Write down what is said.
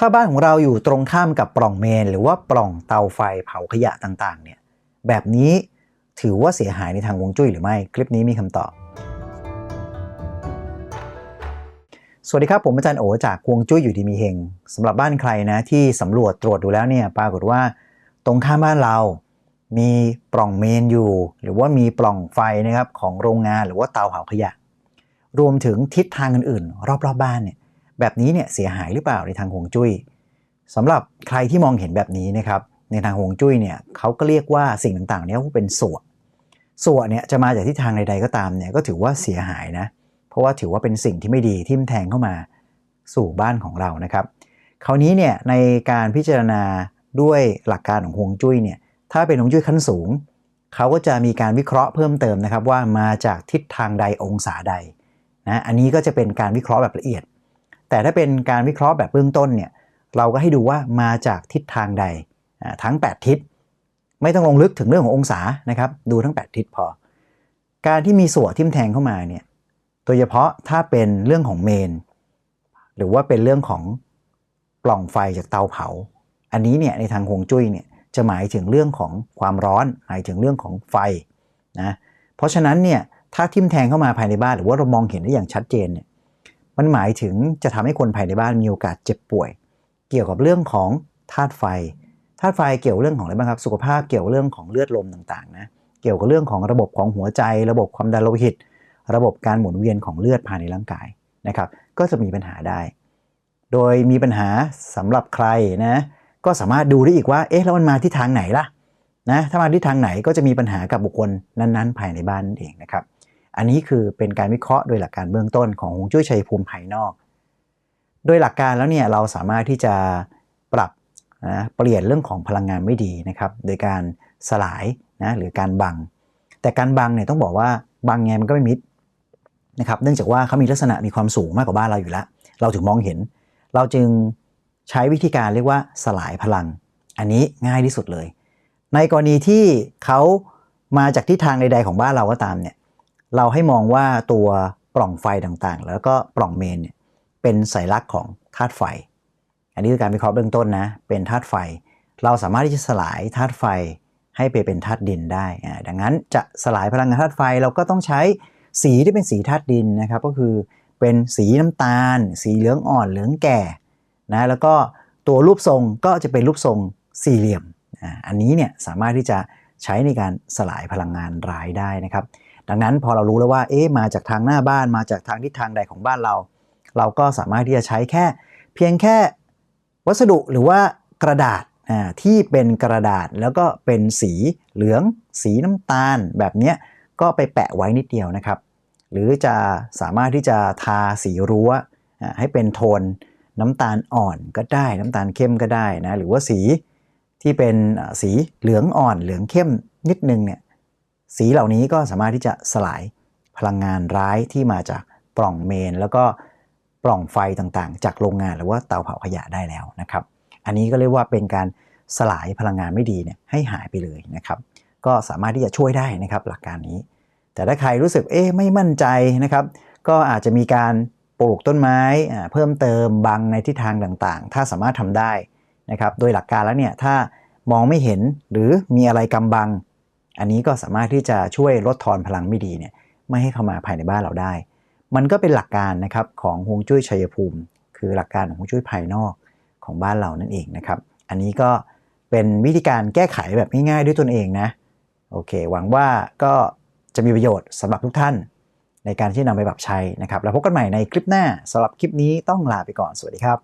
ถ้าบ้านของเราอยู่ตรงข้ามกับปล่องเมน หรือว่าปล่องเตาไฟเผาขยะต่างๆ เนี่ยแบบนี้ถือว่าเสียหายในทางวงจุ้ยหรือไม่ คลิปนี้มีคำตอบ สวัสดีครับ ผมอาจารย์โอจากวงจุ้ยอยู่ดีมีเฮงสำหรับบ้านใครนะที่สำรวจตรวจดูแล้วเนี่ยปรากฏว่า ตรงข้ามบ้านเรา มีปล่องเมนอยู่ หรือว่ามีปล่องไฟนะครับของโรงงานหรือว่าเตาเผาขยะ รวมถึงทิศทางอื่นๆ รอบๆบบ้านเนี่ย แบบนี้เนี่ยเสียหายหรือเปล่าในทางฮวงจุ้ยสำหรับใครที่มองเห็นแบบนี้นะครับในทางฮวงจุ้ยเนี่ยเขาก็เรียกว่าสิ่งต่างๆเนี่ยเป็นส่วนส่วนเนี่ยจะมาจากทิศทางใดๆก็ตามเนี่ยก็ถือว่าเสียหายนะเพราะว่าถือว่าเป็นสิ่งที่ไม่ดีที่มแทงเข้ามาสู่บ้านของเรานะครับ คราวนี้เนี่ยในการพิจารณาด้วยหลักการของฮวงจุ้ยเนี่ยถ้าเป็นฮวงจุ้ยขั้นสูงเขาก็จะมีการวิเคราะห์เพิ่มเติมนะครับว่ามาจากทิศทางใดองศาใดนะอันนี้ก็จะเป็นการวิเคราะห์แบบละเอียด แต่ถ้าเป็นการวิเคราะห์แบบเบื้องต้นเนี่ยเราก็ให้ดูว่ามาจากทิศทางใดทั้ง 8 ทิศ ไม่ต้องลงลึกถึงเรื่องขององศานะครับ ดูทั้ง 8 ทิศพอ การที่มีส่วนทิ่มแทงเข้ามาเนี่ยโดยเฉพาะถ้าเป็นเรื่องของเมน หรือว่าเป็นเรื่องของปล่องไฟจากเตาเผา อันนี้เนี่ยในทางฮวงจุ้ยเนี่ยจะหมายถึงเรื่องของความร้อน หมายถึงเรื่องของไฟนะเพราะฉะนั้นเนี่ยถ้าทิ่มแทงเข้ามาภายในบ้านหรือว่าเรามองเห็นได้อย่างชัดเจนเนี่ย มันหมายถึงจะทำให้คนภายในบ้านมีโอกาสเจ็บป่วย เกี่ยวกับเรื่องของธาตุไฟ ธาตุไฟเกี่ยวเรื่องของอะไรบ้างครับ สุขภาพเกี่ยวเรื่องของเลือดลมต่างๆนะ เกี่ยวกับเรื่องของระบบของหัวใจ ระบบความดันโลหิต ระบบการหมุนเวียนของเลือดภายในร่างกายนะครับ ก็จะมีปัญหาได้ โดยมีปัญหาสำหรับใครนะ ก็สามารถดูได้อีกว่า เอ๊ะ แล้วมันมาที่ทางไหนล่ะนะ ถ้ามาที่ทางไหนก็จะมีปัญหากับบุคคลนั้น ๆ ภายในบ้านนั่นเองนะครับ อันนี้คือเป็นการวิเคราะห์โดยหลักการเบื้องต้นของฮวงจุ้ยชัยภูมิภายนอก โดยหลักการแล้วเนี่ยเราสามารถที่จะปรับนะเปลี่ยนเรื่องของพลังงานไม่ดีนะครับ โดยการสลายนะหรือการบัง แต่การบังเนี่ยต้องบอกว่าบังไงมันก็ไม่มิดนะครับ เนื่องจากว่าเขามีลักษณะมีความสูงมากกว่าบ้านเราอยู่แล้ว เราถึงมองเห็น เราจึงใช้วิธีการเรียกว่าสลายพลัง อันนี้ง่ายที่สุดเลย ในกรณีที่เขามาจากทิศทางใด ๆ ของบ้านเราก็ตามเนี่ย เราให้มองว่าตัวปล่องไฟต่างๆ แล้วก็ปล่องเมนเนี่ยเป็นสัญลักษณ์ของธาตุไฟ อันนี้คือการวิเคราะห์เบื้องต้นนะ เป็นธาตุไฟ เราสามารถที่จะสลายธาตุไฟให้ไปเป็นธาตุดินได้ ดังนั้นจะสลายพลังงานธาตุไฟเราก็ต้องใช้สีที่เป็นสีธาตุดินนะครับ ก็คือเป็นสีน้ำตาล สีเหลืองอ่อนเหลืองแก่นะแล้วก็ตัวรูปทรงก็จะเป็นรูปทรงสี่เหลี่ยม อันนี้เนี่ยสามารถที่จะ ใช้ในการสลายพลังงานร้ายได้นะครับ ดังนั้นพอเรารู้แล้วว่าเอ๊ะมาจากทางหน้าบ้านมาจากทางทิศทางใดของบ้านเรา เราก็สามารถที่จะใช้แค่ เพียงแค่วัสดุหรือว่ากระดาษที่เป็นกระดาษแล้วก็เป็นสีเหลือง สีน้ำตาล แบบนี้ก็ไปแปะไว้นิดเดียวนะครับ หรือจะสามารถที่จะทาสีรั้วให้เป็นโทนน้ำตาลอ่อนก็ได้น้ำตาลเข้มก็ได้นะหรือว่าสี ที่เป็นสีเหลืองอ่อนเหลืองเข้มนิดนึงเนี่ยสีเหล่านี้ก็สามารถที่จะสลายพลังงานร้ายที่มาจากปล่องเมน แล้วก็ปล่องไฟต่างๆ จากโรงงานหรือว่าเตาเผาขยะได้แล้วนะครับ อันนี้ก็เรียกว่าเป็นการสลายพลังงานไม่ดีเนี่ยให้หายไปเลยนะครับ ก็สามารถที่จะช่วยได้นะครับหลักการนี้ แต่ถ้าใครรู้สึกเอ๊ะไม่มั่นใจนะครับ ก็อาจจะมีการปลูกต้นไม้เพิ่มเติมบังในทิศทางต่างๆ ถ้าสามารถทำได้ นะครับ โดยหลักการแล้วเนี่ยถ้ามองไม่เห็นหรือมีอะไรกำบัง อันนี้ก็สามารถที่จะช่วยลดทอนพลังไม่ดีเนี่ยไม่ให้เข้ามาภายในบ้านเราได้ มันก็เป็นหลักการนะครับของฮวงจุ้ยชัยภูมิ คือหลักการของฮวงจุ้ยภายนอกของบ้านเรานั่นเองนะครับ อันนี้ก็เป็นวิธีการแก้ไขแบบง่ายๆด้วยตนเองนะโอเค หวังว่าก็จะมีประโยชน์สำหรับทุกท่าน ในการที่นำไปปรับใช้นะครับ แล้วพบกันใหม่ในคลิปหน้าสำหรับคลิปนี้ต้องลาไปก่อนสวัสดีครับ